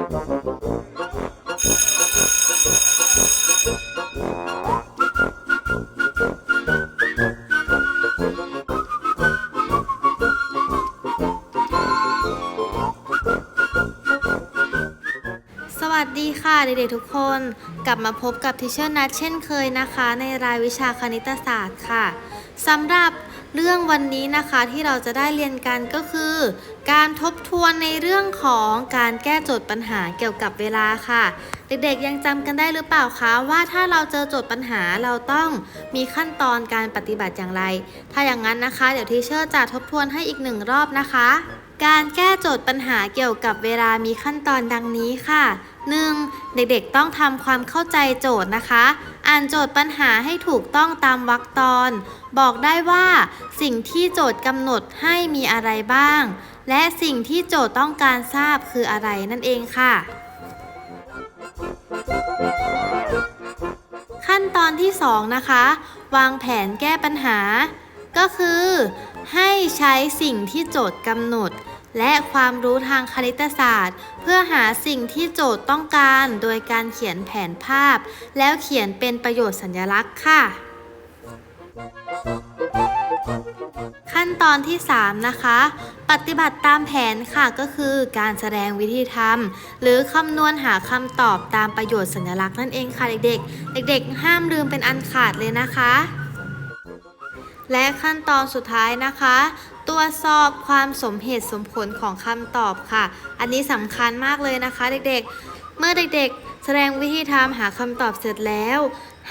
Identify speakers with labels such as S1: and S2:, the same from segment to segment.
S1: สวัสดีค่ะเด็กๆทุกคน กลับมาพบกับทิเชอร์นัทเช่นเคยนะคะ ในรายวิชาคณิตศาสตร์ค่ะสำหรับ เรื่องวันนี้นะคะที่เราจะได้เรียนกันก็คือ การทบทวนในเรื่องของการแก้โจทย์ปัญหาเกี่ยวกับเวลาค่ะ เด็กๆยังจำกันได้หรือเปล่าคะว่าถ้าเราเจอโจทย์ปัญหาเราต้องมีขั้นตอนการปฏิบัติอย่างไร ถ้าอย่างนั้นนะคะ เดี๋ยวทีเชอร์จะทบทวนให้อีกหนึ่งรอบนะคะ การแก้โจทย์ปัญหาเกี่ยวกับเวลามีขั้นตอนดังนี้ค่ะ 1. เด็กๆต้องทำความเข้าใจโจทย์นะคะ อ่านโจทย์ปัญหาให้ถูกต้องตามวรรคตอน บอกได้ว่า สิ่งที่โจทย์กำหนดให้มีอะไรบ้าง และสิ่งที่โจทย์ต้องการทราบคืออะไรนั่นเองค่ะ ขั้นตอนที่ 2 นะคะ วางแผนแก้ปัญหา ก็คือให้ใช้สิ่งที่โจทย์กำหนด และความรู้ทางคณิตศาสตร์ เพื่อหาสิ่งที่โจทย์ต้องการโดยการเขียนแผนภาพ แล้วเขียนเป็นประโยชน์สัญลักษณ์ค่ะ ขั้นตอนที่ 3 นะคะ ปฏิบัติตามแผนค่ะก็คือการแสดงวิธีทำหรือคำนวณหาคำตอบตามประโยชน์สัญลักษณ์นั่นเองค่ะเด็กๆ เด็กๆ ห้ามลืมเป็นอันขาดเลยนะคะและขั้นตอนสุดท้ายนะคะ ตรวจสอบความสมเหตุสมผลของคำตอบค่ะ อันนี้สำคัญมากเลยนะคะเด็กๆ เมื่อเด็กๆ แสดงวิธีทำหาคำตอบเสร็จแล้ว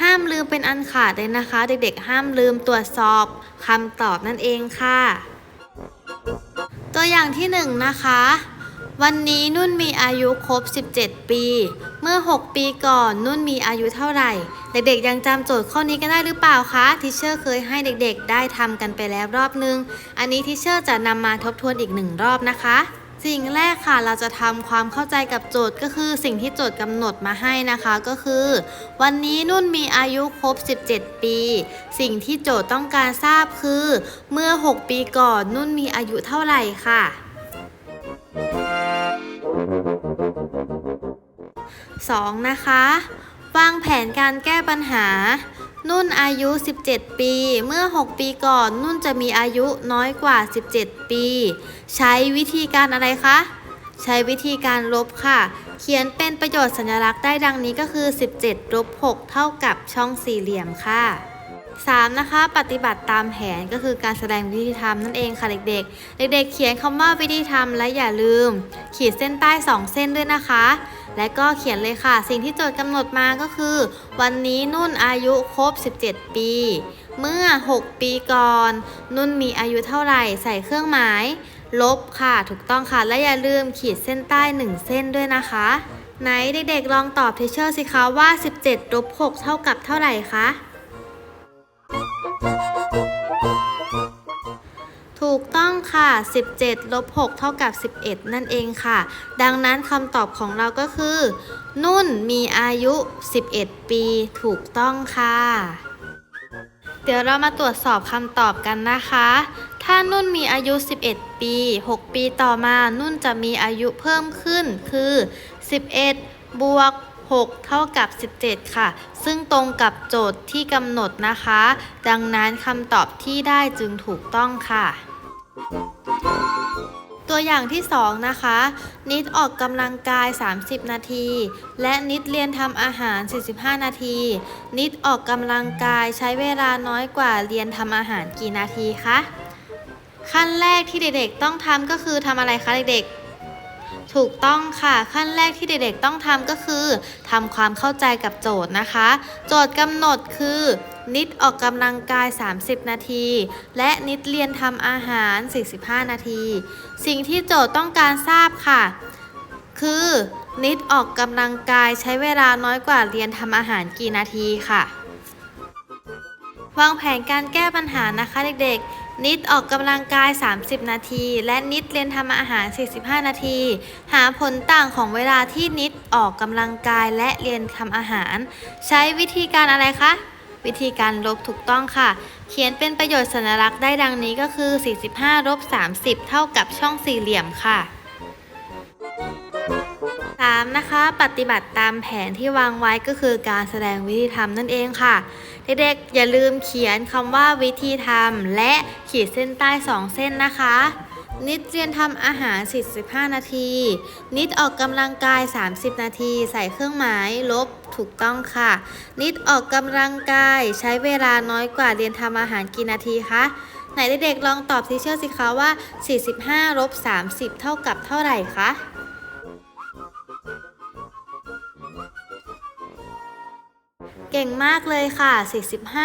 S1: ห้ามลืมเป็นอันขาดเลยนะคะ เด็กๆ ห้ามลืมตรวจสอบคำตอบนั่นเองค่ะ ตัวอย่างที่หนึ่งนะคะ วันนี้นุ่นมีอายุครบ 17 ปี เมื่อ 6 ปีก่อนนุ่นมีอายุเท่าไหร่ เด็กๆยังจำโจทย์ข้อนี้กันได้หรือเปล่าคะทิเชอร์เคยให้เด็กๆ ได้ทำกันไปแล้วรอบนึง อันนี้ทิเชอร์จะนำมาทบทวนอีกหนึ่งรอบนะคะสิ่งแรกค่ะเราจะทำความเข้าใจกับโจทย์ก็คือสิ่งที่โจทย์กำหนดมาให้นะคะก็คือ วันนี้นุ่นมีอายุครบ 17 ปี สิ่งที่โจทย์ต้องการทราบคือ เมื่อ 6 ปีก่อนนุ่นมีอายุเท่าไหร่ค่ะ 2. นะคะ วางแผนการแก้ปัญหา นุ่นอายุ 17 ปี เมื่อ 6 ปีก่อน นุ่นจะมีอายุน้อยกว่า 17 ปี ใช้วิธีการอะไรคะ ใช้วิธีการลบค่ะ เขียนเป็นประโยชน์สัญลักษณ์ได้ดังนี้ก็คือ 17ลบ6เท่ากับช่องสี่เหลี่ยมค่ะ 3. นะคะ ปฏิบัติตามแผนก็คือการแสดงวิธีทำนั่นเองค่ะเด็กๆ เด็กๆ เขียนคำว่าวิธีทำและอย่าลืม ขีดเส้นใต้ 2 เส้นด้วยนะคะ และก็เขียนเลยค่ะ สิ่งที่โจทย์กำหนดมาก็คือ วันนี้นุ่นอายุครบ 17 ปี เมื่อ 6 ปีก่อน นุ่นมีอายุเท่าไหร่ใส่เครื่องหมาย ลบค่ะถูกต้องค่ะและอย่าลืมขีดเส้นใต้ 1 เส้นด้วยนะคะ ไหนเด็กๆลองตอบเทเชอร์สิคะว่า 17ลบ6เท่ากับเท่าไหร่คะ ต้องค่ะ 17 ลบ 6 เท่ากับ 11 นั่นเองค่ะ ดังนั้นคำตอบของเราก็คือ นุ่นมีอายุ 11 ปีถูกต้องค่ะ เดี๋ยวเรามาตรวจสอบคำตอบกันนะคะ ถ้านุ่นมีอายุ 11 ปี 6 ปีต่อมา นุ่นจะมีอายุเพิ่มขึ้นคือ 11 บวก6 เท่ากับ 17 ค่ะ ซึ่งตรงกับโจทย์ที่กำหนดนะคะ ดังนั้นคำตอบที่ได้จึงถูกต้องค่ะ ตัวอย่างที่ 2 นะคะ นิดออกกำลังกาย 30 นาที และนิดเรียนทำอาหาร 45 นาที นิดออกกำลังกายใช้เวลาน้อยกว่าเรียนทำอาหารกี่นาทีคะ ขั้นแรกที่เด็กๆต้องทำก็คือทำอะไรคะเด็กๆ ถูกต้องค่ะ ขั้นแรกที่เด็กๆต้องทำก็คือทำความเข้าใจกับโจทย์นะคะ โจทย์กำหนดคือ นิดออกกำลังกาย 30 นาที และนิดเรียนทำอาหาร 45 นาที สิ่งที่โจทย์ต้องการทราบค่ะ คือนิดออกกำลังกายใช้เวลาน้อยกว่าเรียนทำอาหารกี่นาทีค่ะ วางแผนการแก้ปัญหานะคะเด็กๆ นิดออกกำลังกาย 30 นาที และนิดเรียนทำอาหาร 45 นาที หาผลต่างของเวลาที่นิดออกกำลังกายและเรียนทำอาหาร ใช้วิธีการอะไรคะ วิธีการลบถูกต้องค่ะ เขียนเป็นประโยชน์สัญลักษณ์ได้ดังนี้ก็คือ 45ลบ30 เท่ากับช่องสี่เหลี่ยมค่ะ 3 นะคะ ปฏิบัติตามแผนที่วางไว้ก็คือการแสดงวิธีทำนั่นเองค่ะ เด็กๆอย่าลืมเขียนคำว่าวิธีทำและขีดเส้นใต้ 2 เส้นนะคะ นิดเรียนทำอาหาร 45 นาที นิดออกกำลังกาย 30 นาที ใส่เครื่องหมาย ลบถูกต้องค่ะ นิดออกกำลังกายใช้เวลาน้อยกว่าเรียนทำอาหารกี่นาทีคะไหนเด็กๆลองตอบทีเชอร์สิคะว่า 45ลบ30 เท่ากับเท่าไหร่คะ เก่งมากเลยค่ะ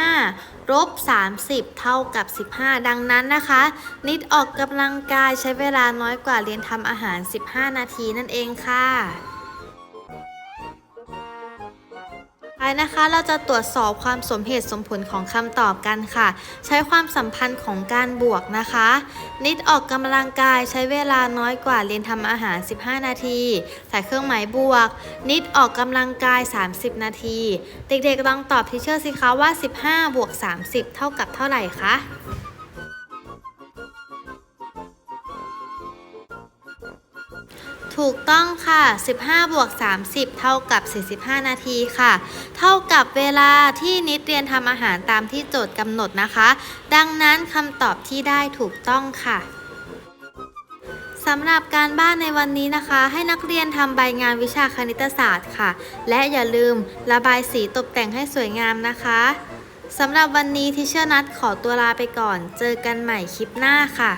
S1: 45ลบ30 เท่ากับ 15 ดังนั้นนะคะ นิดออกกำลังกายใช้เวลาน้อยกว่าเรียนทำอาหาร 15 นาทีนั่นเองค่ะ ไปนะคะ เราจะตรวจสอบความสมเหตุสมผลของคำตอบกันค่ะ ใช้ความสัมพันธ์ของการบวกนะคะ นิดออกกำลังกายใช้เวลาน้อยกว่าเรียนทำอาหาร 15 นาที ใส่เครื่องหมายบวก นิดออกกำลังกาย 30 นาที เด็กๆลองตอบทีเชอร์สิคะว่า 15 บวก 30 เท่ากับเท่าไหร่คะ ถูกต้องค่ะ 15 บวก 30 เท่ากับ 45 นาทีค่ะ เท่ากับเวลาที่นิดเรียนทำอาหารตามที่โจทย์กำหนดนะคะ ดังนั้นคำตอบที่ได้ถูกต้องค่ะสำหรับการบ้านในวันนี้นะคะ ให้นักเรียนทำใบงานวิชาคณิตศาสตร์ค่ะ และอย่าลืมระบายสีตกแต่งให้สวยงามนะคะสำหรับวันนี้ทิเชอร์นัทขอตัวลาไปก่อน เจอกันใหม่คลิปหน้าค่ะ